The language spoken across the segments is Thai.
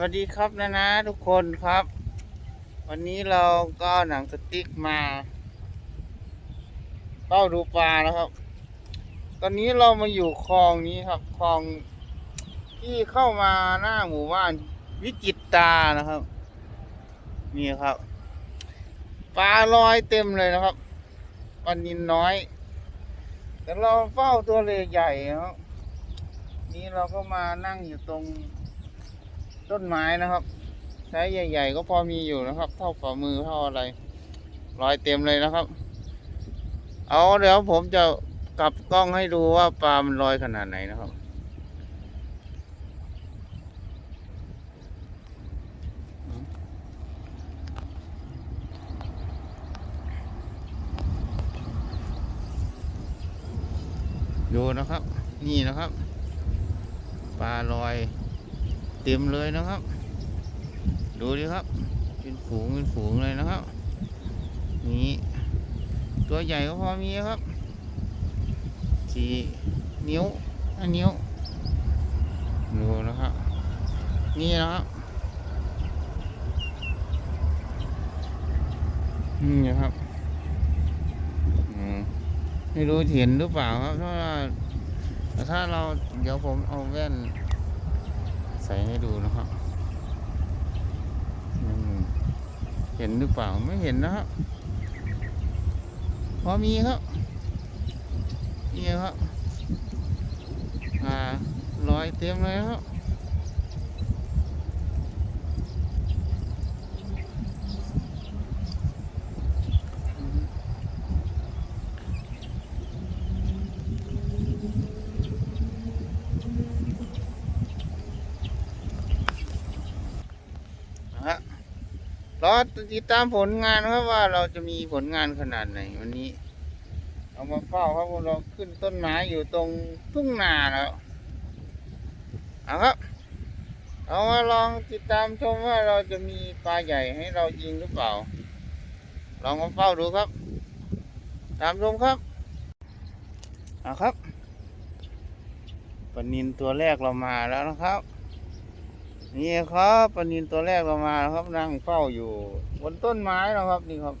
วัสดีครับนะนะทุกคนครับ วันนี้เราก็หนังสติ๊กมาเป้าดูปลานะครับ ตอนนี้เรามาอยู่คลองนี้ครับคลองที่เข้ามาหน้าหมู่บ้านวิจิตตานะครับ นี่ครับ ปลาลอยเต็มเลยนะครับปลานินน้อย แต่เราเฝ้าตัวเลใหญ่ครับนี่เราก็มานั่งอยู่ตรง ต้นไม้นะครับไซส์ใหญ่ ๆ ก็พอมีอยู่นะครับ เท่าฝ่ามือเท่าอะไรลอยเต็มเลยนะครับ เอาเดี๋ยวผมจะกลับกล้องให้ดูว่าปลามันลอยขนาดไหนนะครับ ดูนะครับ นี่นะครับ ปลาลอย เต็มเลยนะครับ ดูดิครับ เป็นฝูงเป็นฝูงเลยนะครับ นี่ตัวใหญ่ก็พอมีครับสี่นิ้วห้านิ้ว ดูนะครับ นี่นะครับนี่นะครับไม่รู้เห็นหรือเปล่าครับ ถ้าถ้าเราเดี๋ยวผมเอาแว่น ใส่ให้ดูนะครับเห็นหรือเปล่าไม่เห็นนะครับพอมีครับนี่ครับอ่าลอยเต็มเลยครับ รอติดตามผลงานครับว่าเราจะมีผลงานขนาดไหนวันนี้ เอามาเฝ้าครับเราขึ้นต้นไม้อยู่ตรงทุ่งนาแล้วเอาครับ เอามาลองติดตามชมว่าเราจะมีปลาใหญ่ให้เรายิงหรือเปล่า ลองมาเฝ้าดูครับ ตามชมครับเอาครับปนินตัวแรกเรามาแล้วนะครับ นี่ครับปนินตัวแรกเรามาครับนั่งเฝ้าอยู่ บนต้นไม้นะครับนี่ครับ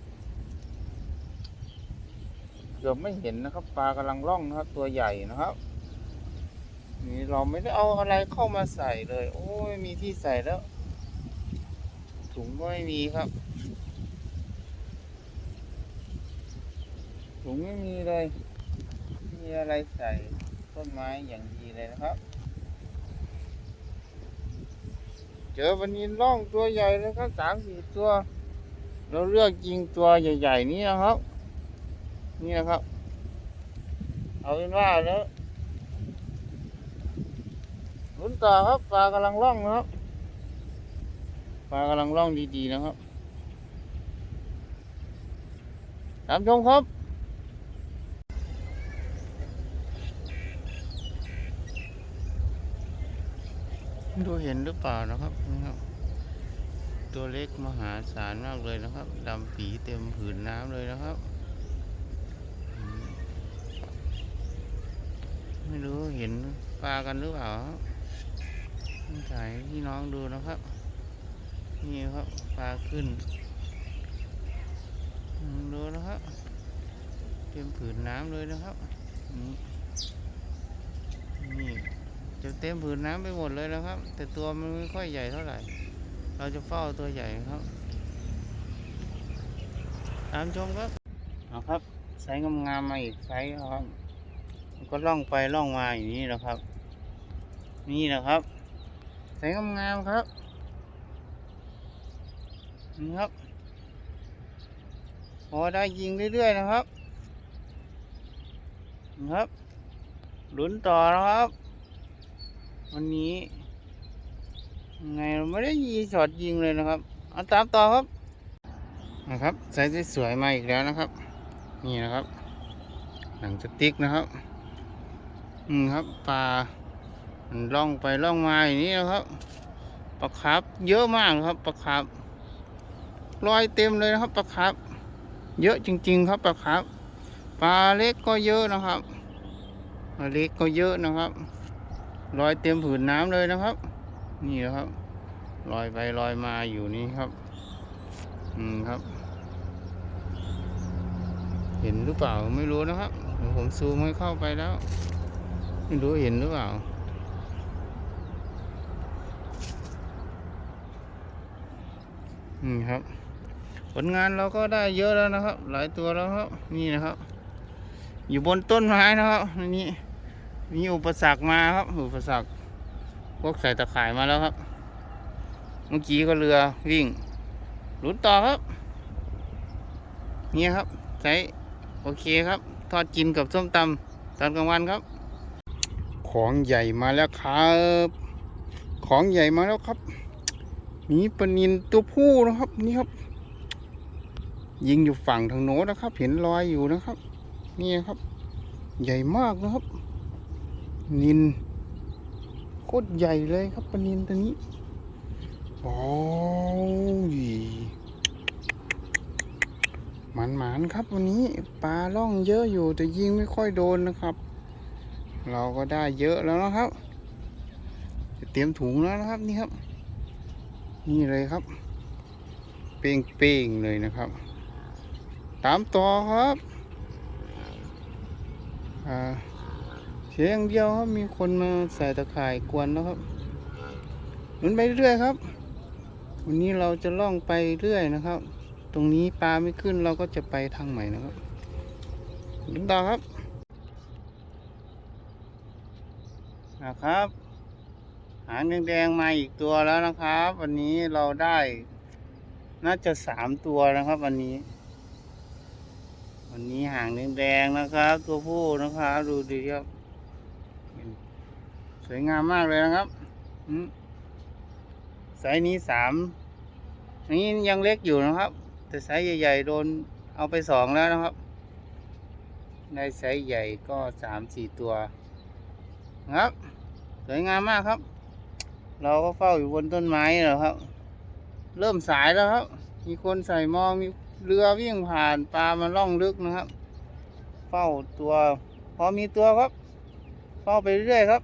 เกือบไม่เห็นนะครับปลากำลังล่องนะครับ ตัวใหญ่นะครับ นี่เราไม่ได้เอาอะไรเข้ามาใส่เลย โอ้ยมีที่ใส่แล้ว ถุงก็ไม่มีครับ ถุงไม่มีเลยไม่มีอะไรใส่ต้นไม้อย่างดีเลยนะครับ เจอวันนี้ล่องตัวใหญ่เลยครับสามสี่ตัว เราเลือกยิงตัวใหญ่ๆนี้นะครับ นี่นะครับ เอาเป็นว่าแล้วลุ้นต่อครับปลากำลังล่องนะครับปลากำลังล่องดีๆนะครับตามชมครับ ดูเห็นหรือเปล่านะครับนี่ครับ ตัวเล็กมหาศาลมากเลยนะครับดำปีเต็มผืนน้ำเลยนะครับ ไม่รู้เห็นปลากันหรือเปล่าถ่ายพี่น้องดูนะครับ นี่ครับปลาขึ้นดูนะครับเต็มผืนน้ำเลยนะครับนี่นี่ จะเต็มผืนน้ำไปหมดเลยนะครับ แต่ตัวมันไม่ค่อยใหญ่เท่าไหร่ เราจะเฝ้าตัวใหญ่ครับ ตามชมครับเอาครับไซส์งามๆมาอีกไซส์ครับมันก็ล่องไปล่องมาอย่างนี้นะครับ นี่นะครับไซส์งามๆครับนี่ครับพอได้ยิงเรื่อยๆนะครับนี่ครับลุ้นต่อนะครับ วันนี้ ไงเราไม่ได้ยีช็อตยิงเลยนะครับ เอาตามต่อครับ นะครับใส่สวยๆมาอีกแล้วนะครับ นี่นะครับ หนังสติ๊กนะครับอืมครับปลามันล่องไปล่องมาอย่างนี้นะครับปลาคร์ฟเยอะมากครับปลาคร์ฟลอยเต็มเลยนะครับปลาคร์ฟเยอะจริง ๆ ครับปลาคร์ฟปลาเล็กก็เยอะนะครับปลาเล็กก็เยอะนะครับ รอยเต็มผืนน้ำเลยนะครับ นี่นะครับลอยไปลอยมาอยู่นี่ครับ อืมครับ เห็นหรือเปล่าไม่รู้นะครับผมซูมให้เข้าไปแล้ว ไม่รู้เห็นหรือเปล่าอืมครับ ผลงานเราก็ได้เยอะแล้วนะครับ หลายตัวแล้วครับ นี่นะครับ อยู่บนต้นไม้นะครับนนี้ มีอุปสรรคมาครับ อุปสรรคพวกใส่ตะข่ายมาแล้วครับ เมื่อกี้ก็เรือวิ่งหลุนต่อครับ นี่ครับใช้โอเคครับ ทอดกินกับส้มตำตอนกลางวันครับ ของใหญ่มาแล้วครับ ของใหญ่มาแล้วครับมีปลานินตัวผู้นะครับนี่ครับ ยิงอยู่ฝั่งทางโน้นนะครับ เห็นรอยอยู่นะครับ นี่ครับ ใหญ่มากนะครับ นินโคตรใหญ่เลยครับปลานินตัวนี้โอ้ยมันหมานๆครับวันนี้ปลาล่องเยอะอยู่แต่ยิงไม่ค่อยโดนนะครับ เราก็ได้เยอะแล้วนะครับ จะเตรียมถุงแล้วนะครับนี่ครับ นี่เลยครับ เป้งๆเลยนะครับ ตามต่อครับอ่า เสียอย่างเดียวครับ มีคนมาใส่ตะข่ายกวนแล้วครับหมุนไปเรื่อยครับ วันนี้เราจะล่องไปเรื่อยนะครับ ตรงนี้ปลาไม่ขึ้นเราก็จะไปทางใหม่นะครับหมุนต่อครับนะครับหางแดงๆมาอีกตัวแล้วนะครับ วันนี้เราได้น่าจะสามตัวนะครับ วันนี้ วันนี้หางแดงๆนะครับ ตัวผู้นะครับ ดูดีครับ สวยงามมากเลยนะครับไซส์นี้สามอันนี้ยังเล็กอยู่นะครับ แต่ไซส์ใหญ่ๆโดนเอาไปสองแล้วนะครับ ในไซส์ใหญ่ก็สามสี่ตัวนะครับ สวยงามมากครับ เราก็เฝ้าอยู่บนต้นไม้แล้วครับ เริ่มสายแล้วครับ มีคนใส่มองมีเรือวิ่งผ่านปลามาล่องลึกนะครับ เฝ้าตัว พอมีตัวครับ เฝ้าไปเรื่อยครับ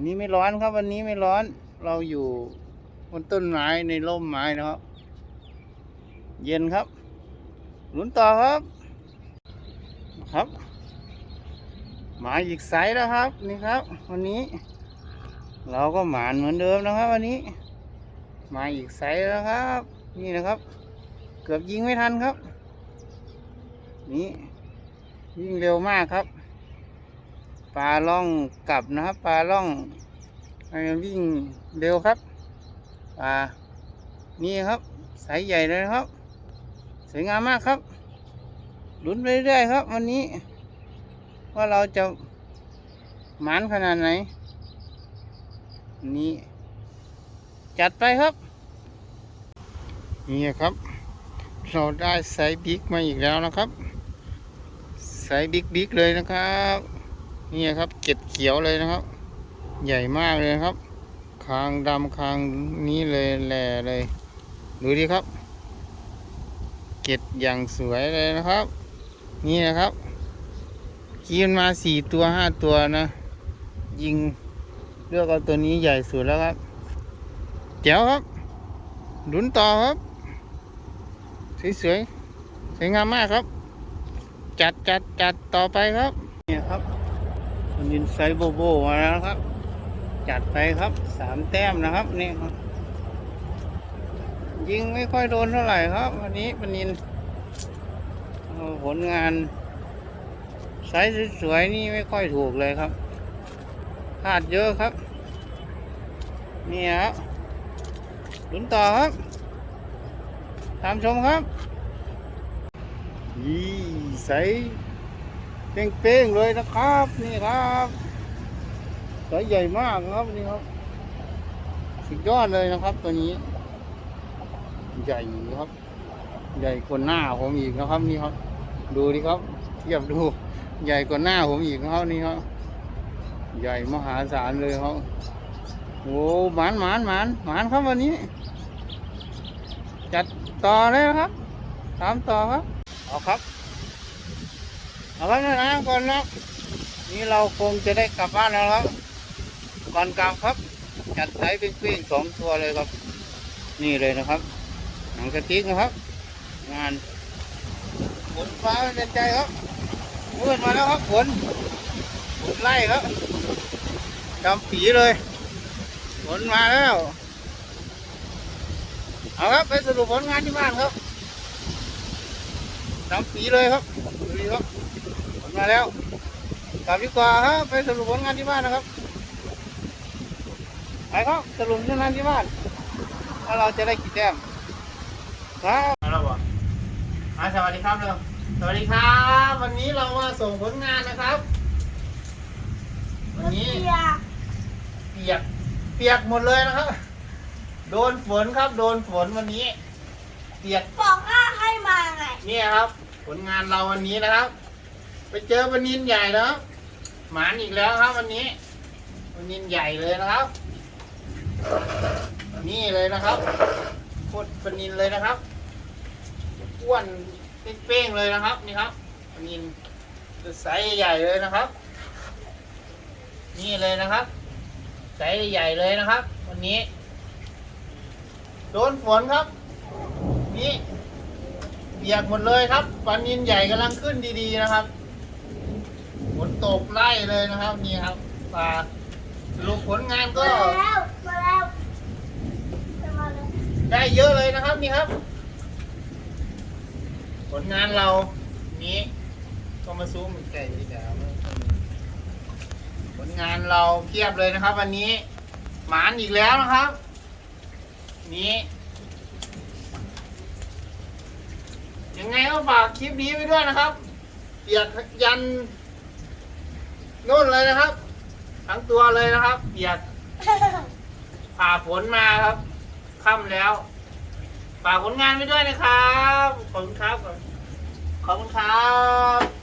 นนี้ไม่ร้อนครับ วันนี้ไม่ร้อน เราอยู่บนต้นไม้ในร่มไม้นะครับ เย็นครับลุ้นต่อครับครับหมาอีกไซส์แล้วครับนี่ครับ วันนี้ เราก็หมานเหมือนเดิมนะครับ วันนี้มาอีกไซส์แล้วครับ นี่นะครับ เกือบยิงไม่ทันครับ นี่วิ่งเร็วมากครับ ปลาล่องกลับนะครับปลาล่องวิ่งเร็วครับปลานี่ครับไซส์ใหญ่เลยครับ สวยงามมากครับลุ้นไปเรื่อยๆครับ วันนี้ ว่าเราจะหมานขนาดไหน นี่ จัดไปครับ นี่ครับ เราได้ไซส์บิ๊กมาอีกแล้วนะครับไซส์บิ๊กบิ๊กเลยนะครับ นี่ครับ เก็ดเขียวเลยนะครับ ใหญ่มากเลยครับ คางดำคางนี้เลยแหล่เลย ดูดิครับ เก็ดอย่างสวยเลยนะครับ นี่นะครับกินมาสี่ตัวห้าตัวนะ ยิงเลือกเอาตัวนี้ใหญ่สุดแล้วครับแจ๋วครับลุ้นต่อครับ สวยๆสวยงามมากครับ จัดจัดจัดต่อไปครับ เนี่ยครับ มันยินไซโบโบมาแล้วครับ จัดไปครับสามแต้มนะครับนี่ครับ ยิงไม่ค่อยโดนเท่าไหร่ครับ วันนี้ปนินผลงานไซส์สวยๆนี่ไม่ค่อยถูกเลยครับพลาดเยอะครับ นี่ครับลุ้นต่อครับ ตามชมครับยี่ใส เป้งๆเลยนะครับ นี่ครับสายใหญ่มากครับนี่ครับ สุดยอดเลยนะครับ ตัวนี้ ใหญ่ครับ ใหญ่กว่าหน้าผมอีกนะครับ นี่ครับ ดูดิครับ เทียบดู ใหญ่กว่าหน้าผมอีกนะครับนี่ครับใหญ่มหาศาลเลยครับโอ้หมานหมานหมานหมานครับวันนี้ จัดต่อเลยนะครับตามต่อครับเอาครับ เอาครับนะนะก่อนนะนี่เราคงจะได้กลับบ้านแล้วครับก่อนกลับครับ จัดไซส์เป็นเป้งๆสองตัวเลยครับ นี่เลยนะครับหนังสติ๊กนะครับ งานฝนฟ้าเป็นใจครับมืดมาแล้วครับฝนฝนไล่ครับดำปีเลยฝนมาแล้วเอาครับไปสรุปผลงานที่บ้านครับดำปีเลยครับดูดีครับ มาแล้วกลับดีกว่าครับไปสรุปผลงานที่บ้านนะครับไปครับสรุปผลงานที่บ้านว่าเราจะได้กี่แต้มครับมาแล้วบ่อ่าสวัสดีครับเร็วสวัสดีครับ วันนี้เรามาส่งผลงานนะครับ วันนี้เปียกเปียกหมดเลยนะครับ โดนฝนครับ โดนฝนวันนี้ เปียกบอกว่าให้มาไงเนี่ยครับ ผลงานเราวันนี้นะครับ ไปเจอปลานินใหญ่นะครับหมานอีกแล้วครับ วันนี้ปลานินใหญ่เลยนะครับ นี่เลยนะครับโคตรปนินเลยนะครับอ้วนเป้งๆเลยนะครับนี่ครับปนินไซส์ใหญ่เลยนะครับ นี่เลยนะครับไซส์ใหญ่เลยนะครับ วันนี้ โดนฝนครับ นี่เปียกหมดเลยครับปลานินใหญ่กำลังขึ้นดีๆนะครับ ฝนตกไล่เลยนะครับนี่ครับปลาสรุปผลงานก็ มาแล้ว มาแล้วมาแล้วได้เยอะเลยนะครับนี่ครับ ผลงานเรานี้ก็มาซูมไก่ดีกว่าผลงานเราเพียบเลยนะครับ วันนี้ หมานอีกแล้วนะครับ นี้ยังไงก็ฝากคลิปนี้ไว้ด้วยนะครับเปียกยัน น่นเลยนะครับ ทั้งตัวเลยนะครับเปียกผ่าฝนมาครับค่ำแล้วฝากผลงานไปด้วยนะครับ ขอบคุณครับ ขอบคุณครับ